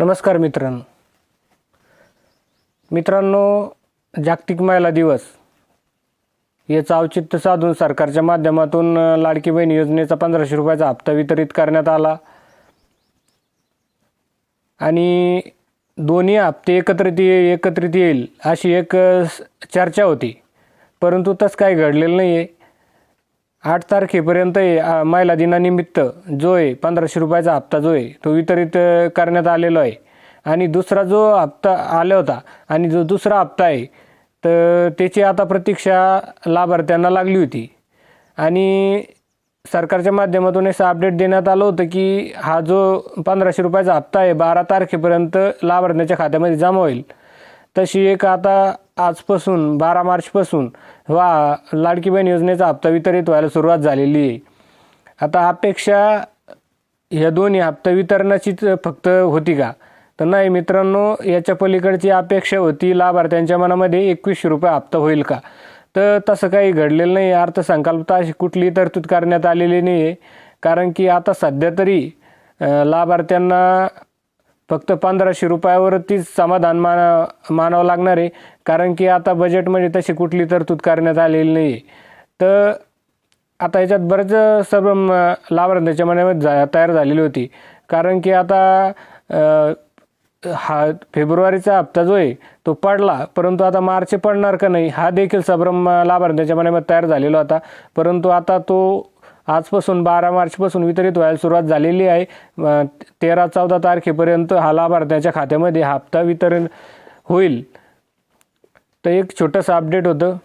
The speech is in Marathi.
नमस्कार मित्रांनो. मित्रांनो जागतिक महिला दिवस. याचं औचित्य साधून सरकारच्या माध्यमातून लाडकी बहीण योजनेचा पंधराशे रुपयाचा हप्ता वितरित करण्यात आला. आणि दोन्ही हप्ते एकत्रित ये एकत्रित येईल अशी एक स- चर्चा होती. परंतु तसं काही घडलेलं नाही आहे आठ तारखेपर्यंत महिला दिनानिमित्त जो आहे पंधराशे रुपयाचा हप्ता जो आहे तो वितरित करण्यात आलेला आहे. आणि दुसरा जो हप्ता आला होता आणि जो दुसरा हप्ता आहे तर त्याची आता प्रतीक्षा लाभार्थ्यांना लागली होती. आणि सरकारच्या माध्यमातून असं अपडेट देण्यात आलं होतं की हा जो पंधराशे रुपयाचा हप्ता आहे बारा तारखेपर्यंत लाभार्थ्याच्या खात्यामध्ये जमा होईल. तशी एक आता आजपासून बारा मार्चपासून वा लाडकी बहीण योजनेचा हप्ता वितरित व्हायला सुरुवात झालेली आहे. आता अपेक्षा ह्या दोन्ही हप्ता वितरणाचीच फक्त होती का? तर नाही मित्रांनो याच्या पलीकडची अपेक्षा होती लाभार्थ्यांच्या मनामध्ये एकवीसशे रुपये हप्ता होईल का? तर तसं काही घडलेलं नाही अर्थसंकल्पता अशी कुठलीही तरतूद करण्यात आलेली नाही आहे कारण की आता सध्या तरी लाभार्थ्यांना फक्त पंधराशे रुपयावरतीच समाधान माना मानावं लागणार आहे. कारण की आता बजेटमध्ये तशी कुठली तरतूद करण्यात आलेली नाही आहे तर आता याच्यात बरेच सर्व म- लाभार्थ्यांच्या मनामध्ये जा तयार झालेली होती. कारण की आता हा फेब्रुवारीचा हप्ता जो आहे तो पडला. परंतु आता मार्च पडणार का नाही हा देखील सब्रम लाभार्थ्यांच्या मनामध्ये तयार झालेला होता. परंतु आता तो आजपासून बारा मार्चपासून वितरित व्हायला सुरुवात झालेली आहे. तेरा चौदा तारखेपर्यंत हा लाभार्थ्याच्या खात्यामध्ये हप्ता वितरण होईल. तर एक छोटंसं अपडेट होतं.